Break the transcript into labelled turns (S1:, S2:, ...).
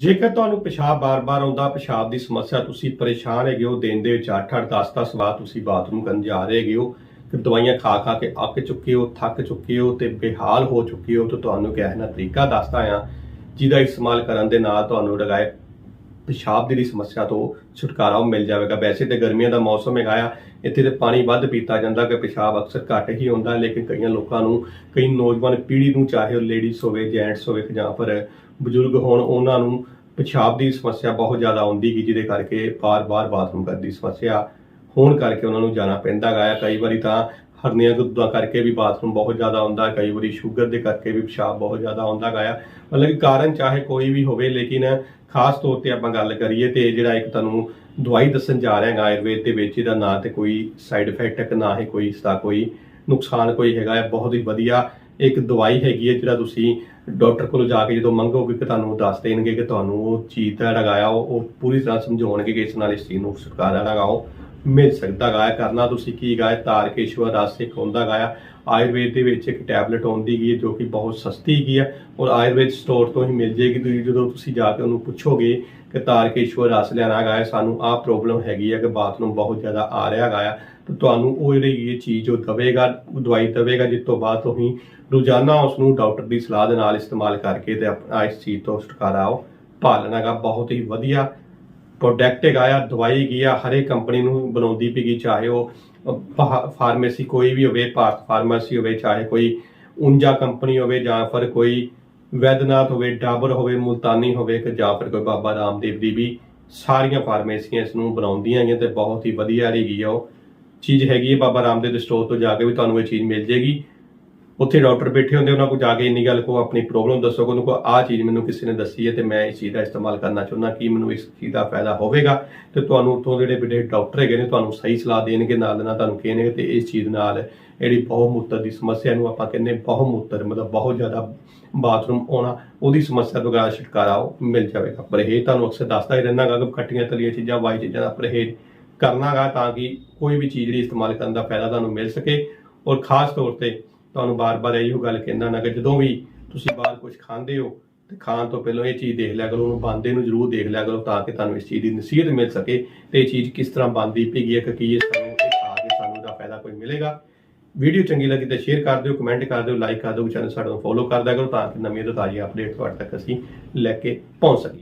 S1: ਜੇਕਰ ਤੁਹਾਨੂੰ ਪਿਸ਼ਾਬ ਬਾਰ-ਬਾਰ ਆਉਂਦਾ, ਪਿਸ਼ਾਬ ਦੀ ਸਮੱਸਿਆ ਤੁਸੀਂ ਪਰੇਸ਼ਾਨ ਹੈਗੇ ਹੋ, ਦਿਨ ਦੇ ਵਿੱਚ 8-8 10-10 ਵਾਰ ਤੁਸੀਂ ਬਾਥਰੂਮ ਕਰਨ ਜਾ ਰਹੇ ਹੈਗੇ ਹੋ ਕਿ ਦਵਾਈਆਂ ਖਾ ਖਾ ਕੇ ਅੱਕ ਚੁੱਕੇ ਹੋ, ਥੱਕ ਚੁੱਕੇ ਹੋ ਤੇ ਬੇਹਾਲ ਹੋ ਚੁੱਕੇ ਹੋ ਤਾਂ ਤੁਹਾਨੂੰ ਕਿਹਾ ਨਾ ਤਰੀਕਾ ਦੱਸਦਾ ਆ ਜਿਹਦਾ ਇਸਤੇਮਾਲ ਕਰਨ ਦੇ ਨਾਲ ਤੁਹਾਨੂੰ ਲਗਾਏ ਪਿਸ਼ਾਬ ਦੀ ਸਮੱਸਿਆ ਤੋਂ ਛੁਟਕਾਰਾ ਉਹ ਮਿਲ ਜਾਵੇਗਾ। ਵੈਸੇ ਤੇ ਗਰਮੀਆਂ ਦਾ ਮੌਸਮ ਹੈਗਾ ਆ, ਇੱਥੇ ਤੇ ਪਾਣੀ ਵੱਧ ਪੀਤਾ ਜਾਂਦਾ ਕਿ ਪਿਸ਼ਾਬ ਅਕਸਰ ਘੱਟ ਹੀ ਹੁੰਦਾ ਲੇਕਿਨ ਕਈਆਂ ਲੋਕਾਂ ਨੂੰ, ਕਈ ਨੌਜਵਾਨ ਪੀੜ੍ਹੀ ਨੂੰ ਚਾਹੇ ਉਹ ਲੇਡੀਜ਼ ਹੋਵੇ ਜੈਂਟਸ ਹੋਵੇ ਜਾਂ ਫਿਰ ਬਜ਼ੁਰਗ ਹੋਣ, ਉਹਨਾਂ ਨੂੰ ਪਿਸ਼ਾਬ ਦੀ ਸਮੱਸਿਆ ਬਹੁਤ ਜ਼ਿਆਦਾ ਆਉਂਦੀ ਗੀ, ਜਿਹਦੇ ਕਰਕੇ ਬਾਰ-ਬਾਰ ਬਾਥਰੂਮ ਕਰਨ ਦੀ ਸਮੱਸਿਆ ਹੋਣ ਕਰਕੇ ਉਹਨਾਂ ਨੂੰ ਜਾਣਾ ਪੈਂਦਾ ਗਾ। ਕਈ ਵਾਰੀ ਤਾਂ ਹਰਨੀਆਂ ਗੁੱਦਾ ਕਰਕੇ ਵੀ ਬਾਥਰੂਮ ਬਹੁਤ ਜ਼ਿਆਦਾ ਆਉਂਦਾ, ਕਈ ਵਾਰੀ ਸ਼ੂਗਰ ਦੇ ਕਰਕੇ ਵੀ ਪਿਸ਼ਾਬ ਬਹੁਤ ਜ਼ਿਆਦਾ ਆਉਂਦਾ ਗਾ। ਮਤਲਬ ਕਿ ਕਾਰਨ ਚਾਹੇ ਕੋਈ ਵੀ ਹੋਵੇ, ਲੇਕਿਨ ਖਾਸ ਤੌਰ ਤੇ ਆਪਾਂ ਗੱਲ ਕਰੀਏ ਤੇ ਜਿਹੜਾ ਇੱਕ ਤੁਹਾਨੂੰ ਦਵਾਈ ਦੱਸਣ ਜਾ ਰਿਹਾ ਹਾਂ ਆਯੁਰਵੇਦ ਦੇ ਵਿੱਚ, ਇਹਦਾ ਨਾ ਤੇ ਕੋਈ ਸਾਈਡ ਇਫੈਕਟ ਹੈ ਨਾ ਹੀ ਕੋਈ ਇਸ ਦਾ ਕੋਈ ਨੁਕਸਾਨ ਕੋਈ ਹੈਗਾ ਹੈ ਬਹੁਤ ਹੀ ਵਧੀਆ ਇੱਕ ਦਵਾਈ ਹੈਗੀ ਹੈ ਜਿਹੜਾ ਤੁਸੀਂ ਡਾਕਟਰ ਕੋਲ ਜਾ ਕੇ ਜਦੋਂ ਮੰਗੋਗੇ ਕਿ ਤੁਹਾਨੂੰ ਦੱਸ ਦੇਣਗੇ ਕਿ ਤੁਹਾਨੂੰ ਉਹ ਚੀਜ਼ ਦਾ ਲਗਾਇਆ ਉਹ ਉਹ ਪੂਰੀ ਤਰ੍ਹਾਂ ਸਮਝਾਉਣਗੇ ਕਿ ਇਸ ਨਾਲ ਇਸ ਚੀਜ਼ ਨੂੰ ਛੁਟਕਾਰਾ ਲਗਾਓ ਮਿਲ ਸਕਦਾ ਗਾ ਕਰਨਾ ਤੁਸੀਂ ਕੀ ਗਾ ਤਾਰਕੇਸ਼ਵਰ ਰਸ ਇੱਕ ਹੁੰਦਾ ਗਾ ਆਯੁਰਵੇਦ ਦੇ ਵਿੱਚ ਇੱਕ ਟੈਬਲੇਟ ਆਉਂਦੀ ਗਈ ਹੈ ਜੋ ਕਿ ਬਹੁਤ ਸਸਤੀ ਗਈ ਹੈ ਔਰ ਆਯੁਰਵੇਦ ਸਟੋਰ ਤੋਂ ਹੀ ਮਿਲ ਜੇਗੀ ਤੁਸੀਂ ਜਦੋਂ ਤੁਸੀਂ ਜਾ ਕੇ ਉਹਨੂੰ ਪੁੱਛੋਗੇ ਕਿ ਤਾਰਕੇਸ਼ਵਰ ਰਸ ਲੈਣਾ ਗਾ ਸਾਨੂੰ ਆਹ ਪ੍ਰੋਬਲਮ ਹੈਗੀ ਹੈ ਕਿ ਬਾਥਰੂਮ ਬਹੁਤ ਜ਼ਿਆਦਾ ਆ ਰਿਹਾ ਗਾ ਤਾਂ ਤੁਹਾਨੂੰ ਉਹ ਜਿਹੜੀ ਇਹ ਚੀਜ਼ ਉਹ ਦਵੇਗਾ ਦਵਾਈ ਦਵੇਗਾ, ਜਿਸ ਤੋਂ ਬਾਅਦ ਤੁਸੀਂ ਰੋਜ਼ਾਨਾ ਉਸ ਨੂੰ ਡਾਕਟਰ ਦੀ ਸਲਾਹ ਦੇ ਨਾਲ ਇਸਤੇਮਾਲ ਕਰਕੇ ਤੇ ਆਪਣਾ ਇਸ ਚੀਜ਼ ਤੋਂ ਛੁਟਕਾਰਾ ਉਹ ਪਾ ਲੈਣਾ ਗਾ ਬਹੁਤ ਹੀ ਵਧੀਆ ਪ੍ਰੋਡਕਟ ਹੈਗਾ ਆ, ਦਵਾਈ ਗਈ ਆ ਹਰੇ ਕੰਪਨੀ ਨੂੰ ਬਣਾਉਂਦੀ ਪਈਗੀ ਚਾਹੇ ਉਹ ਫਾਰਮੇਸੀ ਕੋਈ ਵੀ ਹੋਵੇ, ਭਾਰਤ ਫਾਰਮੇਸੀ ਹੋਵੇ, ਚਾਹੇ ਕੋਈ ਉਂਜਾ ਕੰਪਨੀ ਹੋਵੇ ਜਾਂ ਫਿਰ ਕੋਈ ਵੈਦਨਾਥ ਹੋਵੇ, ਡਾਬਰ ਹੋਵੇ, ਮੁਲਤਾਨੀ ਹੋਵੇ ਕਿ ਜਾਂ ਫਿਰ ਕੋਈ ਬਾਬਾ ਰਾਮਦੇਵ ਦੀ ਵੀ ਸਾਰੀਆਂ ਫਾਰਮੇਸੀਆਂ ਇਸ ਨੂੰ ਬਣਾਉਂਦੀਆਂ ਹੈਗੀਆਂ ਤੇ ਬਹੁਤ ਹੀ ਵਧੀਆ ਰਹੀ ਆ ਉਹ। ਚੀਜ਼ ਹੈਗੀ ਹੈ ਬਾਬਾ ਰਾਮਦੇਵ ਦੇ ਸਟੋਰ ਤੋਂ ਜਾ ਕੇ ਵੀ ਤੁਹਾਨੂੰ ਇਹ ਚੀਜ਼ ਮਿਲ ਜੇਗੀ। ਉੱਥੇ ਡਾਕਟਰ ਬੈਠੇ ਹੁੰਦੇ ਉਹਨਾਂ ਕੋਲ ਜਾ ਕੇ ਇੰਨੀ ਗੱਲ ਕੋ ਆਪਣੀ ਪ੍ਰੋਬਲਮ ਦੱਸੋ, ਉਹਨਾਂ ਕੋ ਆਹ ਚੀਜ਼ ਮੈਨੂੰ ਕਿਸੇ ਨੇ ਦੱਸੀ ਹੈ ਤੇ ਮੈਂ ਇਸ ਚੀਜ਼ ਦਾ ਇਸਤੇਮਾਲ ਕਰਨਾ ਚਾਹੁੰਦਾ, ਕਿ ਮੈਨੂੰ ਇਸ ਚੀਜ਼ ਦਾ ਫਾਇਦਾ ਹੋਵੇਗਾ? ਤੇ ਤੁਹਾਨੂੰ ਉੱਥੋਂ ਜਿਹੜੇ ਬੜੇ ਡਾਕਟਰ ਹੈਗੇ ਨੇ, ਤੁਹਾਨੂੰ ਸਹੀ ਸਲਾਹ ਦੇਣਗੇ, ਨਾਲ ਨਾਲ ਤੁਹਾਨੂੰ ਕਹਿਣਗੇ ਤੇ ਇਸ ਚੀਜ਼ ਨਾਲ ਜਿਹੜੀ ਬਹੁਮੂਤਰ ਦੀ ਸਮੱਸਿਆ ਨੂੰ ਆਪਾਂ ਕਹਿੰਦੇ ਬਹੁਮੂਤਰ, ਮਤਲਬ ਬਹੁਤ ਜ਼ਿਆਦਾ ਬਾਥਰੂਮ ਆਉਣਾ, ਉਹਦੀ ਸਮੱਸਿਆ ਤੋਂ ਗਾ ਛੁਟਕਾਰਾ ਉਹ ਮਿਲ ਜਾਵੇਗਾ। ਪਰਹੇਜ਼ ਤੁਹਾਨੂੰ ਅਕਸਰ ਦੱਸਦਾ ਹੀ ਰਹਿੰਦਾ ਗਾ ਕਿ ਖੱਟੀਆਂ ਤਲੀਆਂ ਚੀਜ਼ਾਂ, ਵਾਈ ਚੀਜ਼ਾਂ ਦਾ ਪਰਹੇਜ਼ ਕਰਨਾਗਾ ਤਾਂ ਕਿ ਕੋਈ ਵੀ ਚੀਜ਼ ਜਿਹੜੀ ਇਸਤੇਮਾਲ ਕਰਨ ਦਾ ਫਾਇਦਾ ਤੁਹਾਨੂੰ ਮਿਲ ਸਕੇ। ਔਰ ਖਾਸ ਤੌਰ ਤੇ ਤੁਹਾਨੂੰ ਬਾਰ-ਬਾਰ ਇਹੋ ਗੱਲ ਕਹਿੰਦਾ ਨਾ ਕਿ ਜਦੋਂ ਵੀ ਤੁਸੀਂ ਬਾਹਰ ਕੁਝ ਖਾਂਦੇ ਹੋ, ਤੇ ਖਾਣ ਤੋਂ ਪਹਿਲਾਂ ਇਹ ਚੀਜ਼ ਦੇਖ ਲਿਆ ਕਰੋ, ਉਹਨੂੰ ਬੰਦੇ ਨੂੰ ਜ਼ਰੂਰ ਦੇਖ ਲਿਆ ਕਰੋ ਤਾਂ ਕਿ ਤੁਹਾਨੂੰ ਇਸ ਚੀਜ਼ ਦੀ ਨਸੀਹਤ ਮਿਲ ਸਕੇ ਤੇ ਇਹ ਚੀਜ਼ ਕਿਸ ਤਰ੍ਹਾਂ ਬੰਦੀ ਪਈ ਹੈ, ਕਿ ਕੀ ਇਹ ਸਾਨੂੰ ਤੇ ਖਾ ਕੇ ਸਾਨੂੰ ਦਾ ਫਾਇਦਾ ਕੋਈ ਮਿਲੇਗਾ। ਵੀਡੀਓ ਚੰਗੀ ਲੱਗੀ ਤਾਂ ਸ਼ੇਅਰ ਕਰ ਦਿਓ, ਕਮੈਂਟ ਕਰ ਦਿਓ, ਲਾਈਕ ਕਰ ਦਿਓ, ਚੈਨਲ ਸਾਡਾ ਨੂੰ ਫੋਲੋ ਕਰ ਦਿਆ ਕਰੋ ਤਾਂ ਕਿ ਨਵੀਆਂ ਤੋਂ ਤਾਜ਼ੀਆਂ ਅਪਡੇਟ ਤੁਹਾਡੇ ਤੱਕ ਅਸੀਂ ਲੈ ਕੇ ਪਹੁੰਚ ਸਕੀਏ।